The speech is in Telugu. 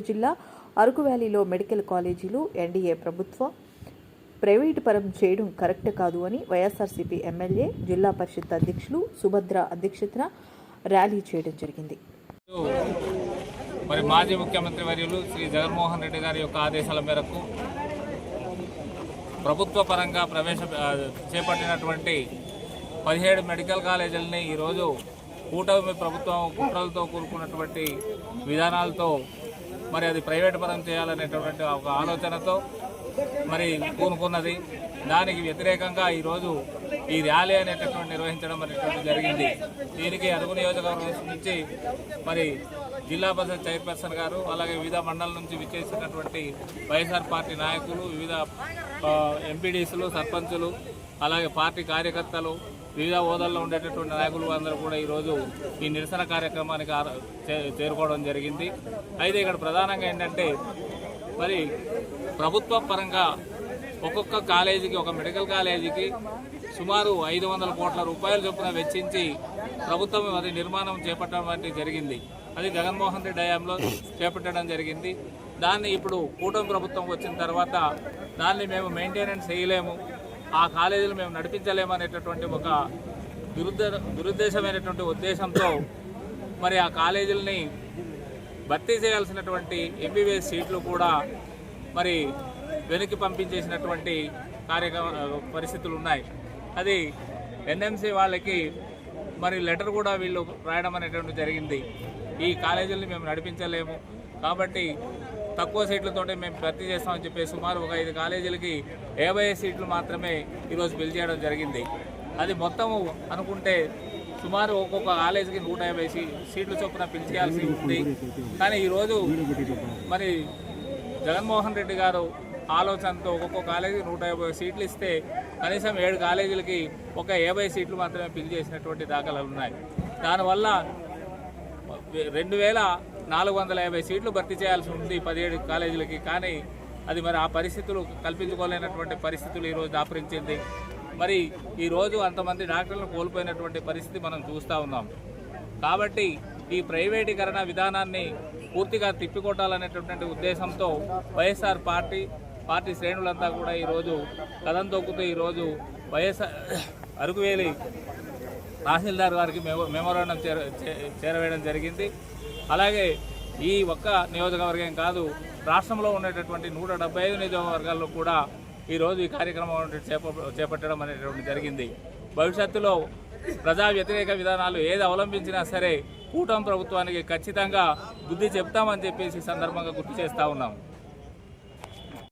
చిత్తూరు జిల్లా అరకు వ్యాలీలో మెడికల్ కాలేజీలు ఎన్డీఏ ప్రభుత్వం ప్రైవేటు పరం చేయడం కరెక్ట్ కాదు అని వైఎస్ఆర్సీపీ ఎమ్మెల్యే జిల్లా పరిషత్ అధ్యక్షులు సుభద్ర అధ్యక్షతన ర్యాలీ చేయడం జరిగింది. మరి మాజీ ముఖ్యమంత్రి వర్యులు శ్రీ జగన్మోహన్ రెడ్డి గారి యొక్క ఆదేశాల మేరకు ప్రభుత్వ పరంగా ప్రవేశ చేపట్టినటువంటి పదిహేడు మెడికల్ కాలేజీలని ఈరోజు కూటమి ప్రభుత్వం కుట్రలతో కూడుకున్నటువంటి విధానాలతో మరి అది ప్రైవేట్ పరం చేయాలనేటటువంటి ఒక ఆలోచనతో మరి పూనుకున్నది. దానికి వ్యతిరేకంగా ఈరోజు ఈ ర్యాలీ అనేటటువంటి నిర్వహించడం అనేటువంటి జరిగింది. దీనికి అరుగు నియోజకవర్గం నుంచి మరి జిల్లా పరిషత్ చైర్పర్సన్ గారు అలాగే వివిధ మండలం నుంచి విచ్చేసినటువంటి వైఎస్ఆర్ పార్టీ నాయకులు వివిధ ఎంపీడీసీలు సర్పంచులు అలాగే పార్టీ కార్యకర్తలు వివిధ హోదాల్లో ఉండేటటువంటి నాయకులు అందరూ కూడా ఈరోజు ఈ నిరసన కార్యక్రమానికి చే- చేరుకోవడం జరిగింది. అయితే ఇక్కడ ప్రధానంగా ఏంటంటే మరి ప్రభుత్వ పరంగా ఒక్కొక్క కాలేజీకి ఒక మెడికల్ కాలేజీకి సుమారు ఐదు వందల కోట్ల రూపాయల చొప్పున వెచ్చించి ప్రభుత్వం అది నిర్మాణం చేపట్టడం వంటి జరిగింది. అది జగన్మోహన్ రెడ్డి హయాంలో చేపట్టడం జరిగింది. దాన్ని ఇప్పుడు కూటమి ప్రభుత్వం వచ్చిన తర్వాత దాన్ని మేము మెయింటెనెన్స్ చేయలేము. ఆ కాలేజీలు మేము నడిపించలేము అనేటటువంటి ఒక దురుద్ద దురుద్దేశమైనటువంటి ఉద్దేశంతో మరి ఆ కాలేజీలని భర్తీ చేయాల్సినటువంటి ఎంబీబీఎస్ సీట్లు కూడా మరి వెనక్కి పంపించేసినటువంటి కార్యక్రమ పరిస్థితులు ఉన్నాయి అది ఎన్ఎంసీ వాళ్ళకి మరి లెటర్ కూడా వీళ్ళు రాయడం అనేటువంటి జరిగింది. ఈ కాలేజీలని మేము నడిపించలేము. కాబట్టి తక్కువ సీట్లతోటే మేము భర్తీ చేస్తామని చెప్పి సుమారు ఒక ఐదు కాలేజీలకి యాభై సీట్లు మాత్రమే ఈరోజు బిల్ చేయడం జరిగింది. అది మొత్తము అనుకుంటే సుమారు ఒక్కొక్క కాలేజీకి నూట యాభై సీట్లు చొప్పున పిలిచేయాల్సి ఉంది. కానీ ఈరోజు మరి జగన్మోహన్ రెడ్డి గారు ఆలోచనతో ఒక్కొక్క కాలేజీకి నూట యాభై సీట్లు ఇస్తే కనీసం ఏడు కాలేజీలకి ఒక యాభై సీట్లు మాత్రమే పిలిచేసినటువంటి దాఖలాలు ఉన్నాయి. దానివల్ల రెండు వేల నాలుగు వందల యాభై సీట్లు భర్తీ చేయాల్సి ఉంది పదిహేడు కాలేజీలకి. కానీ అది మరి ఆ పరిస్థితులు కల్పించుకోలేనటువంటి పరిస్థితులు ఈరోజు దాపరించింది. మరి ఈరోజు అంతమంది డాక్టర్లను కోల్పోయినటువంటి పరిస్థితి మనం చూస్తూ ఉన్నాం. కాబట్టి ఈ ప్రైవేటీకరణ విధానాన్ని పూర్తిగా తిప్పికొట్టాలనేటటువంటి ఉద్దేశంతో వైఎస్ఆర్ పార్టీ పార్టీ శ్రేణులంతా కూడా ఈరోజు కథం తొక్కుతూ ఈరోజు వైఎస్ఆర్ అరుగువేలి తహసీల్దార్ గారికి మెమో మెమోరాండం చేర చే- చేరవేయడం జరిగింది. అలాగే ఈ ఒక్క నియోజకవర్గం కాదు రాష్ట్రంలో ఉండేటటువంటి నూట డెబ్బై ఐదు నియోజకవర్గాల్లో కూడా ఈరోజు ఈ కార్యక్రమం చేప చేపట్టడం అనేటువంటి జరిగింది. భవిష్యత్తులో ప్రజా వ్యతిరేక విధానాలు ఏది అవలంబించినా సరే కూటమి ప్రభుత్వానికి ఖచ్చితంగా బుద్ధి చెప్తామని చెప్పేసి సందర్భంగా గుర్తు చేస్తూ ఉన్నాం.